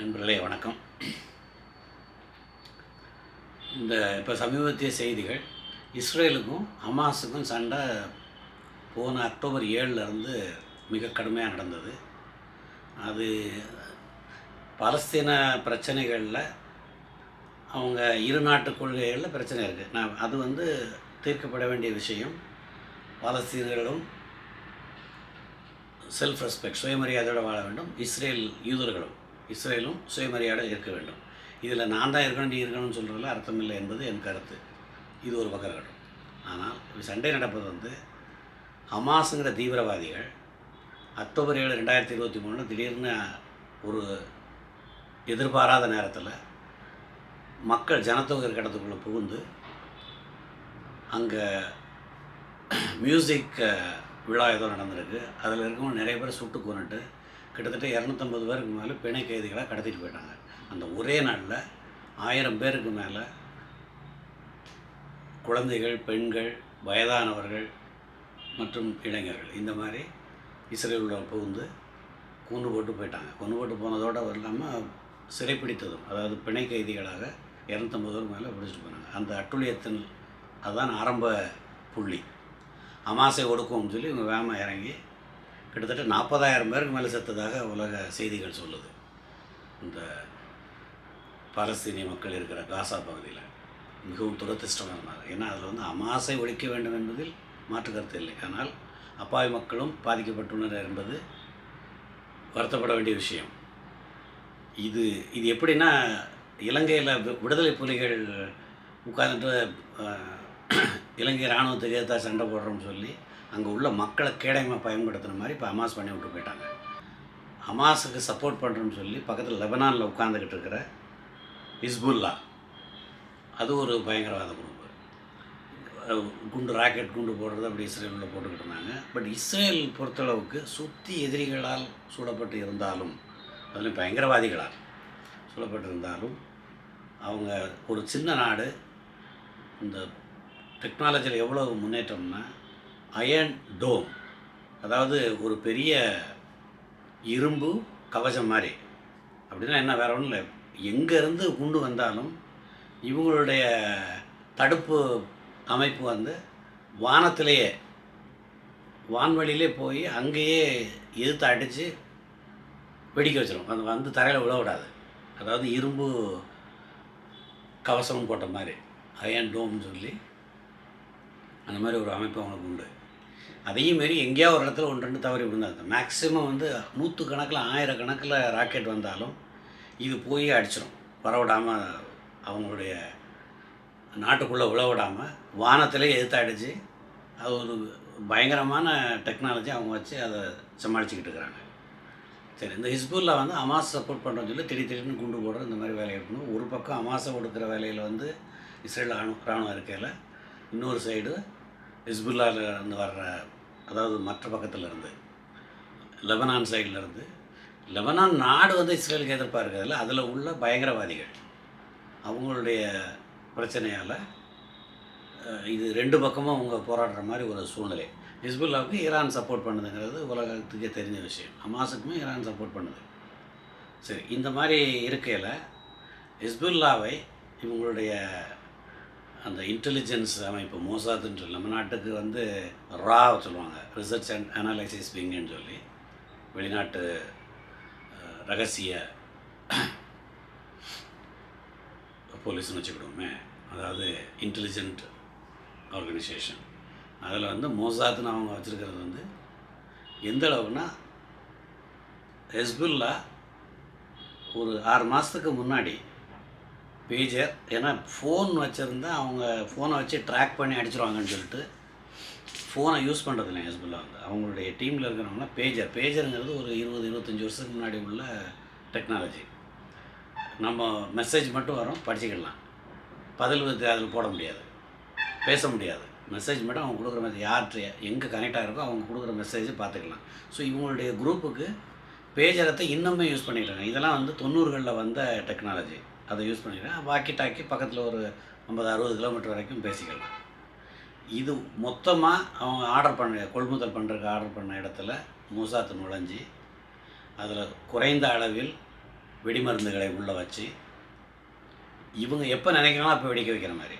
நண்பர்களே வணக்கம். இந்த இப்போ சமீபத்திய செய்திகள் இஸ்ரேலுக்கும் ஹமாஸுக்கும் சண்டை போன அக்டோபர் ஏழுலேருந்து மிக கடுமையாக நடந்தது. அது பலஸ்தீன பிரச்சனைகளில் அவங்க இரு நாட்டு கொள்கைகளில் பிரச்சனை இருக்குது நான் அது வந்து தீர்க்கப்பட வேண்டிய விஷயம். பாலஸ்தீனர்களும் செல்ஃப் ரெஸ்பெக்ட் சுயமரியாதையோடு வாழ வேண்டும். இஸ்ரேல் யூதர்களும். இஸ்ரேலும் சுயமரியாதை இருக்க வேண்டும். இதில் நான் தான் இருக்கணும் நீ இருக்கணும்னு சொல்கிறதுல அர்த்தம் இல்லை என்பது என் கருத்து. இது ஒரு பக்கம் இருக்கட்டும் ஆனால் சண்டை நடப்பது வந்து ஹமாஸுங்கிற தீவிரவாதிகள் அக்டோபர் ஏழு ரெண்டாயிரத்தி இருபத்தி மூணு திடீர்னு ஒரு எதிர்பாராத நேரத்தில் மக்கள் ஜனத்தொகை இருக்கிற இடத்துக்குள்ளே புகுந்து அங்கே மியூசிக் விழா ஏதோ நடந்திருக்கு. அதில் இருக்கவங்க நிறைய பேர் சுட்டு கொண்டுட்டு கிட்டத்தட்ட இரநூத்தம்பது பேருக்கு மேலே பிணை கைதிகளாக கடத்திட்டு போயிட்டாங்க. அந்த ஒரே நாளில் ஆயிரம் பேருக்கு மேலே குழந்தைகள் பெண்கள் வயதானவர்கள் மற்றும் இளைஞர்கள் இந்த மாதிரி இஸ்ரேலோட புகுந்து கொண்டு போட்டு போயிட்டாங்க. கொண்டு போட்டு போனதோடு இல்லாமல் சிறைப்பிடித்ததும் அதாவது பிணை கைதிகளாக இரநூத்தம்பது பேருக்கு மேலே பிடிச்சிட்டு போனாங்க. அந்த அட்டுழியத்தின் அதுதான் ஆரம்ப புள்ளி. அமாசை ஒடுக்கும்னு சொல்லி இவங்க வேம இறங்கி கிட்டத்தட்ட நாற்பதாயிரம் பேருக்கு மேலே செத்ததாக உலக செய்திகள் சொல்லுது. இந்த பாலஸ்தீனிய மக்கள் இருக்கிற காசா பகுதியில் மிகவும் துரதிருஷ்டமாக ஏன்னா அதில் வந்து அமாசை ஒழிக்க வேண்டும் என்பதில் மாற்று கருத்து இல்லை. ஆனால் அப்பாவி மக்களும் பாதிக்கப்பட்டுள்ளனர் என்பது வருத்தப்பட வேண்டிய விஷயம். இது இது எப்படின்னா இலங்கையில் விடுதலை புலிகள் உட்கார்ந்துட்டு இலங்கை இராணுவத்துக்கு எதிர்த்தா சண்டை போடுறோம்னு சொல்லி அங்கே உள்ள மக்களை கேடயமாக பயன்படுத்துகிற மாதிரி இப்போ அமாஸ் பண்ணி விட்டு போயிட்டாங்க. ஹமாஸுக்கு சப்போர்ட் பண்ணுறோன்னு சொல்லி பக்கத்தில் லெபனானில் உட்காந்துக்கிட்டு இருக்கிற ஹிஸ்புல்லா அது ஒரு பயங்கரவாத குரூப். குண்டு ராக்கெட் குண்டு போடுறது அப்படி இஸ்ரேலில் போட்டுக்கிட்டு இருந்தாங்க. பட் இஸ்ரேல் பொறுத்தளவுக்கு சுற்றி எதிரிகளால் சூடப்பட்டு இருந்தாலும் அதுலேயும் பயங்கரவாதிகளால் சூழப்பட்டு இருந்தாலும் அவங்க ஒரு சின்ன நாடு. இந்த டெக்னாலஜியில் எவ்வளோ முன்னேற்றம்னா அயன் டோம். அதாவது ஒரு பெரிய இரும்பு கவசம் மாதிரி. அப்படின்னா என்ன வேற ஒன்றும் இல்லை. எங்கேருந்து குண்டு வந்தாலும் இவங்களுடைய தடுப்பு அமைப்பு வந்து வானத்திலேயே வான்வெளியிலே போய் அங்கேயே எதிர்த்து அடித்து வெடிக்க வச்சிடும் அந்த வந்து தரையில் விழவிடாது அதாவது இரும்பு கவசம் போட்ட மாதிரி. அயன் டோம்னு சொல்லி அந்த மாதிரி ஒரு அமைப்பு அவங்களுக்கு உண்டு. அதையும் மாரி எங்கேயோ ஒரு இடத்துல ஒன்று ரெண்டு தவறி விழுந்தாங்க மேக்ஸிமம் வந்து நூற்று கணக்கில் ஆயிரக்கணக்கில் ராக்கெட் வந்தாலும் இது போய் அடிச்சிடும் வரவிடாமல் அவங்களுடைய நாட்டுக்குள்ளே விழவிடாமல் வானத்திலே எதிர்த்து அடித்து அது ஒரு பயங்கரமான டெக்னாலஜி அவங்க வச்சு அதை சமாளிச்சுக்கிட்டு இருக்கிறாங்க. சரி இந்த ஹிஸ்புல்லா வந்து அமாஸ் சப்போர்ட் பண்ணுறோன்னு சொல்லி திடீர் திடீர்னு குண்டு போடுற இந்த மாதிரி வேலையை இருக்கணும் ஒரு பக்கம் அமாசை கொடுக்குற வேலையில் வந்து இஸ்ரேல் ராணுவ ராணுவம் இருக்கையில் இன்னொரு சைடு ஹிஸ்புல்லாவிலேருந்து வர்ற அதாவது மற்ற பக்கத்தில் இருந்து லெபனான் சைட்லேருந்து லெபனான் நாடு வந்து இஸ்ரேலுக்கு எதிர்ப்பாக இருக்கிறதுல அதில் உள்ள பயங்கரவாதிகள். அவங்களுடைய பிரச்சனையால் இது ரெண்டு பக்கமும் அவங்க போராடுற மாதிரி ஒரு சூழ்நிலை. ஹிஸ்புல்லாவுக்கு ஈரான் சப்போர்ட் பண்ணுதுங்கிறது உலகத்துக்கே தெரிஞ்ச விஷயம். ஹமாஸுக்குமே ஈரான் சப்போர்ட் பண்ணுது. சரி இந்த மாதிரி இருக்கையில் ஹிஸ்புல்லாவை இவங்களுடைய அந்த இன்டெலிஜென்ஸ் அமைப்பு மோசாத்துன்னு நம்ம நாட்டுக்கு வந்து ரா சொல்லுவாங்க. ரிசர்ச் அண்ட் அனாலிசிஸ் விங்குன்னு சொல்லி வெளிநாட்டு ரகசிய போலீஸ்னு வச்சுக்கிடுவோமே. அதாவது இன்டெலிஜென்ட் ஆர்கனைசேஷன் அதில் வந்து மோசாத்துன்னு அவங்க வச்சுருக்கிறது வந்து எந்த அளவுக்குன்னா ஹெஸ்புல்லா ஒரு ஆறு மாதத்துக்கு முன்னாடி பேஜர் ஏன்னா ஃபோன் வச்சுருந்தா அவங்க ஃபோனை வச்சு ட்ராக் பண்ணி அடிச்சிருவாங்கன்னு சொல்லிட்டு ஃபோனை யூஸ் பண்ணுறது இல்லை ஹெஸ்புல்லா வந்து அவங்களுடைய டீமில் இருக்கிறவங்களாம் பேஜர் பேஜருங்கிறது ஒரு இருபது இருபத்தஞ்சி வருஷத்துக்கு முன்னாடி உள்ள டெக்னாலஜி நம்ம மெசேஜ் மட்டும் வரும் படிச்சுக்கலாம். பதில் அதில் போட முடியாது. பேச முடியாது. மெசேஜ் மட்டும் அவங்க கொடுக்குற மெசேஜ் யார்கிட்ட எங்கே கனெக்ட் ஆகிருக்கோ அவங்க கொடுக்குற மெசேஜ் பார்த்துக்கலாம். ஸோ இவங்களுடைய குரூப்புக்கு பேஜரத்தை இன்னுமே யூஸ் பண்ணிக்கிறாங்க இதெல்லாம் வந்து தொண்ணூறுகளில் வந்த டெக்னாலஜி அதை யூஸ் பண்ணிக்கிறேன் வாக்கி டாக்கி பக்கத்தில் ஒரு ஐம்பது அறுபது கிலோமீட்டர் வரைக்கும் பேசிக்கலாம். இது மொத்தமாக அவங்க ஆர்டர் பண்ண கொள்முதல் பண்ணுறதுக்கு ஆர்டர் பண்ண இடத்துல மூசாத்து நுழைஞ்சி அதில் குறைந்த அளவில் வெடிமருந்துகளை உள்ளே வச்சு இவங்க எப்போ நினைக்கிறாங்களோ அப்போ வெடிக்க வைக்கிற மாதிரி.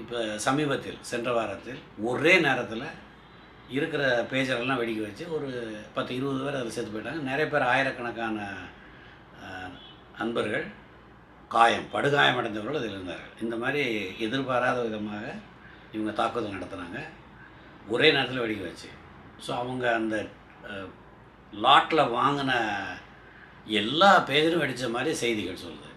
இப்போ சமீபத்தில் சென்ற வாரத்தில் ஒரே நேரத்தில் இருக்கிற பேஜரெல்லாம் வெடிக்க வச்சு ஒரு பத்து இருபது பேர் அதில் சேர்த்து போயிட்டாங்க. நிறைய பேர் ஆயிரக்கணக்கான அன்பர்கள் காயம் படுகாயம் அடைந்தவர்கள் அதில் இருந்தார்கள். இந்த மாதிரி எதிர்பாராத விதமாக இவங்க தாக்குதல் நடத்துனாங்க. ஒரே நேரத்தில் வெடிக்க வச்சு. ஸோ அவங்க அந்த லாட்டில் வாங்கின எல்லா பேஜரும் வெடித்த மாதிரி செய்திகள் சொல்லுது.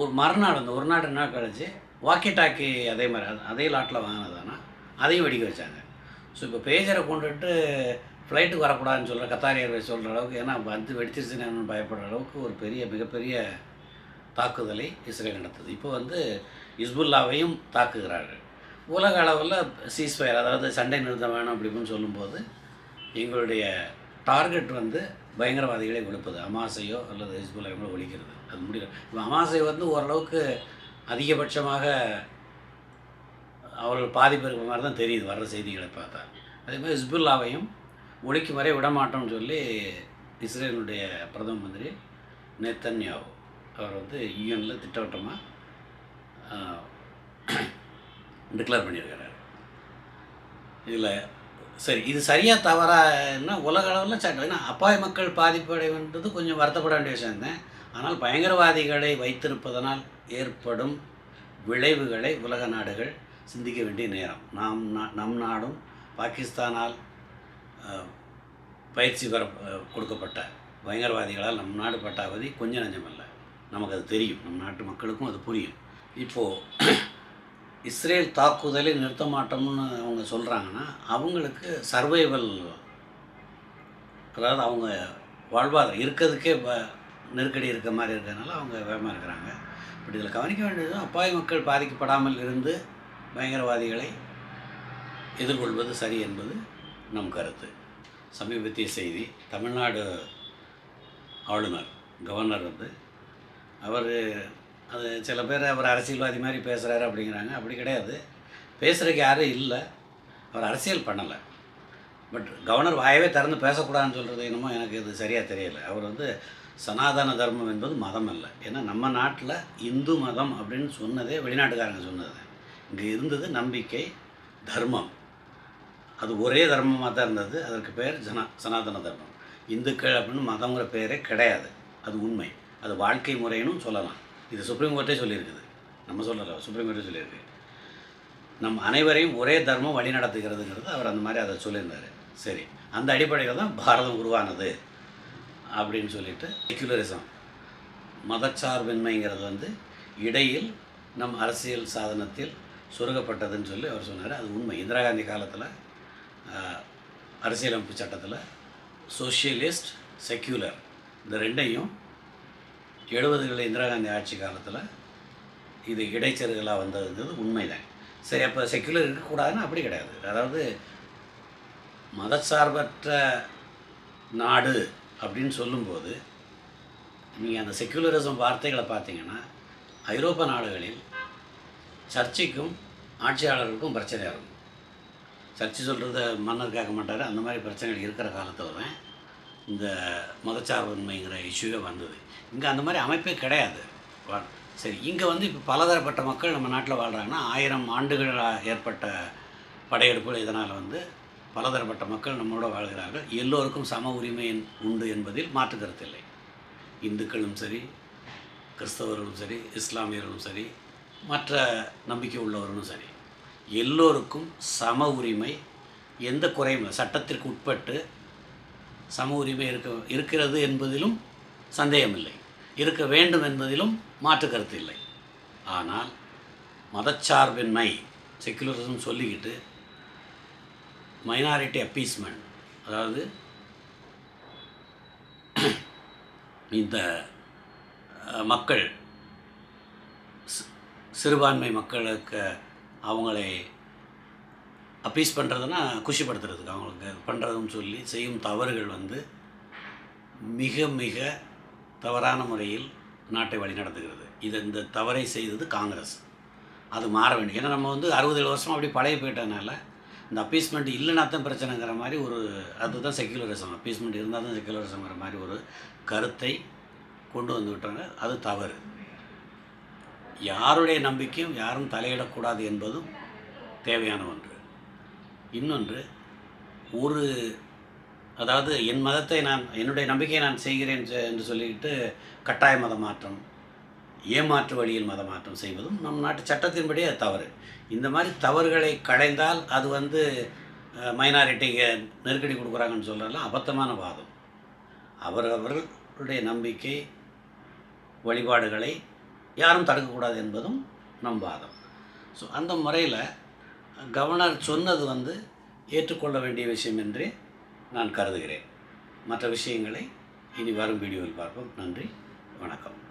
ஒரு மறுநாள் அந்த ஒரு நாள் ரெண்டு நாள் கழிச்சு வாக்கி டாக்கி அதே மாதிரி அதே லாட்டில் வாங்கினதானா அதையும் வெடிக்க வச்சாங்க. ஸோ இப்போ பேஜரை கொண்டுட்டு ஃப்ளைட்டுக்கு வரக்கூடாதுன்னு சொல்கிற கத்தார் ஏர்வேஸ் சொல்கிற அளவுக்கு ஏன்னா வந்து வெடிச்சிருச்சுன்னு பயப்படுற அளவுக்கு ஒரு பெரிய மிகப்பெரிய தாக்குதலை இஸ்ரேல் நடத்துது. இப்போ வந்து இஸ்புல்லாவையும் தாக்குகிறார்கள். உலக அளவில் சீஸ்ஃபயர் அதாவது சண்டை நிறுத்தம் வேணும் அப்படி இப்படின்னு சொல்லும்போது எங்களுடைய டார்கெட் வந்து பயங்கரவாதிகளை ஒழிப்பது. அமாசையோ அல்லது ஹிஸ்புல்லாவையோ ஒழிக்கிறது. அது முடியல. இப்போ அமாசை வந்து ஓரளவுக்கு அதிகபட்சமாக அவர்கள் பாதிப்பு இருக்கிற மாதிரி தான் தெரியுது வர்ற செய்திகளை பார்த்தா. அதே மாதிரி ஹிஸ்புல்லாவையும் ஒழிக்கும் வரை விடமாட்டோம்னு சொல்லி இஸ்ரேலுடைய பிரதம மந்திரி நேத்தன்யாவு அவர் வந்து யூஎனில் திட்டவட்டமாக டிக்ளேர் பண்ணியிருக்கிறார். இதில் சரி இது சரியாக தவறான்னா உலக அளவில் சட்டம் ஏன்னா அப்பாவி மக்கள் பாதிப்படைவன்றது கொஞ்சம் வருத்தப்பட வேண்டிய விஷயம் தான். ஆனால் பயங்கரவாதிகளை வைத்திருப்பதனால் ஏற்படும் விளைவுகளை உலக நாடுகள் சிந்திக்க வேண்டிய நேரம். நாம் நா- நம் நாடும் பாகிஸ்தானால் பயிற்சி பெற கொடுக்கப்பட்ட பயங்கரவாதிகளால் நம் நாடு பட்டாவதி கொஞ்சம் நஞ்சமல்ல நமக்கு அது தெரியும். நம் நாட்டு மக்களுக்கும் அது புரியும். இப்போது இஸ்ரேல் தாக்குதலை நிறுத்த மாட்டோம்னு அவங்க சொல்கிறாங்கன்னா அவங்களுக்கு சர்வைவல் அதாவது அவங்க வாழ்வாதாரம் இருக்கிறதுக்கே நெருக்கடி இருக்க மாதிரி இருக்கிறதுனால அவங்க வேகமாக இருக்கிறாங்க. இப்படி இதில் கவனிக்க வேண்டியது அப்பாவி மக்கள் பாதிக்கப்படாமல் இருந்து பயங்கரவாதிகளை எதிர்கொள்வது சரி என்பது நம் கருத்து. சமீபத்திய செய்தி தமிழ்நாடு ஆளுநர் கவர்னர் வந்து அவர் அது சில பேர் அவர் அரசியல்வாதி மாதிரி பேசுகிறாரு அப்படிங்கிறாங்க. அப்படி கிடையாது. பேசுகிறதுக்கு யாரும் இல்லை. அவர் அரசியல் பண்ணலை. பட் கவர்னர் வாயவே திறந்து பேசக்கூடாதுன்னு சொல்கிறது என்னமோ எனக்கு இது சரியாக தெரியல. அவர் வந்து சனாதன தர்மம் என்பது மதம் அல்ல. ஏன்னா நம்ம நாட்டில் இந்து மதம் அப்படின்னு சொன்னதே வெளிநாட்டுக்காரங்க சொன்னது. இங்கே இருந்தது நம்பிக்கை தர்மம். அது ஒரே தர்மமாக தான் இருந்தது. அதற்கு பேர் ஜன சனாதன தர்மம். இந்துக்கள் அப்படின்னு மதங்கிற பேரே கிடையாது. அது உண்மை. அது வாழ்க்கை முறைன்னு சொல்லலாம். இது சுப்ரீம் கோர்ட்டே சொல்லியிருக்குது. நம்ம சொல்லலை சுப்ரீம் கோர்ட்டே சொல்லியிருக்கு. நம் அனைவரையும் ஒரே தர்மம் வழி நடத்துகிறதுங்கிறது அவர் அந்த மாதிரி அதை சொல்லியிருந்தார். சரி அந்த அடிப்படையில் தான் பாரதம் உருவானது அப்படின்னு சொல்லிட்டு செக்யூலரிசம் மதச்சார்பின்மைங்கிறது வந்து இடையில் நம் அரசியல் சாதனத்தில் சுருகப்பட்டதுன்னு சொல்லி அவர் சொன்னார். அது உண்மை. இந்திரா காந்தி காலத்தில் அரசியலமைப்பு சட்டத்தில் சோஷியலிஸ்ட் செக்யூலர் இந்த ரெண்டையும் எழுபதுகளில் இந்திரா காந்தி ஆட்சி காலத்தில் இது இடைச்செருகலாக வந்ததுங்கிறது உண்மைதான். சரி அப்போ செக்குலர் இருக்கக்கூடாதுன்னு அப்படி கிடையாது. அதாவது மதச்சார்பற்ற நாடு அப்படின்னு சொல்லும்போது நீங்கள் அந்த செக்குலரிசம் வார்த்தைகளை பார்த்தீங்கன்னா ஐரோப்பா நாடுகளில் சர்ச்சைக்கும் ஆட்சியாளர்களுக்கும் பிரச்சனையாக இருக்கும். சர்ச்சை சொல்கிறத மன்னர் கேட்க மாட்டார். அந்த மாதிரி பிரச்சனைகள் இருக்கிற காலத்தில் தான் இந்த மதச்சார்பின்மைங்கிற இஷ்யூவே வந்தது. இங்கே அந்த மாதிரி அமைப்பே கிடையாது. சரி இங்கே வந்து இப்போ பலதரப்பட்ட மக்கள் நம்ம நாட்டில் வாழ்கிறாங்கன்னா ஆயிரம் ஆண்டுகளாக ஏற்பட்ட படையெடுப்புகள் இதனால் வந்து பலதரப்பட்ட மக்கள் நம்மோட வாழ்கிறார்கள். எல்லோருக்கும் சம உரிமை என்- உண்டு என்பதில் மாற்று கருத்தில்லை இந்துக்களும் சரி கிறிஸ்தவர்களும் சரி இஸ்லாமியர்களும் சரி மற்ற நம்பிக்கை உள்ளவர்களும் சரி எல்லோருக்கும் சம உரிமை எந்த குறையும் சட்டத்திற்கு உட்பட்டு சம உரிமை இருக்க இருக்கிறது என்பதிலும் சந்தேகமில்லை. இருக்க வேண்டும் என்பதிலும் மாற்று கருத்து இல்லை. ஆனால் மதச்சார்பின்மை செக்குலரிசம் சொல்லிக்கிட்டு மைனாரிட்டி அப்பீஸ்மெண்ட் அதாவது இந்த மக்கள் சிறுபான்மை மக்களுக்கு அவங்களை அப்பீஸ் பண்ணுறதுன்னா குஷிப்படுத்துறதுக்கு அவங்களுக்கு பண்ணுறதுன்னு சொல்லி செய்யும் தவறுகள் வந்து மிக மிக தவறான முறையில் நாட்டை வழிநடத்துகிறது இது இந்த தவறை செய்தது காங்கிரஸ். அது மாற வேண்டும். ஏன்னா நம்ம வந்து அறுபது ஏழு வருஷம் அப்படி பழைய போயிட்டனால இந்த அப்பீஸ்மெண்ட் இல்லைனா தான் பிரச்சனைங்கிற மாதிரி ஒரு அதுதான் செக்யுலரிசம் அப்பீஸ்மெண்ட் இருந்தால் தான் செக்யுலரிசம்ங்கிற மாதிரி ஒரு கருத்தை கொண்டு வந்து விட்டாங்க. அது தவறு. யாருடைய நம்பிக்கையும் யாரும் தலையிடக்கூடாது என்பதும் தேவையான ஒன்று. இன்னொன்று ஒரு அதாவது என் மதத்தை நான் என்னுடைய நம்பிக்கையை நான் செய்கிறேன் செ- என்று சொல்லிட்டு கட்டாய மத மாற்றம் ஏமாற்று வழியில் மத மாற்றம் செய்வதும் நம் நாட்டு சட்டத்தின்படி அது தவறு. இந்த மாதிரி தவறுகளை களைந்தால் அது வந்து மைனாரிட்டிக்கு நெருக்கடி கொடுக்குறாங்கன்னு சொல்கிறதெல்லாம் அபத்தமான வாதம். அவர் அவர்களுடைய நம்பிக்கை வழிபாடுகளை யாரும் தடுக்கக்கூடாது என்பதும் நம் வாதம். ஸோ அந்த முறையில் கவர்னர் சொன்னது வந்து ஏற்றுக்கொள்ள வேண்டிய விஷயம் என்றே நான் கருதுகிறேன். மற்ற விஷயங்களை இனி வரும் வீடியோவில் பார்ப்போம். நன்றி. வணக்கம்.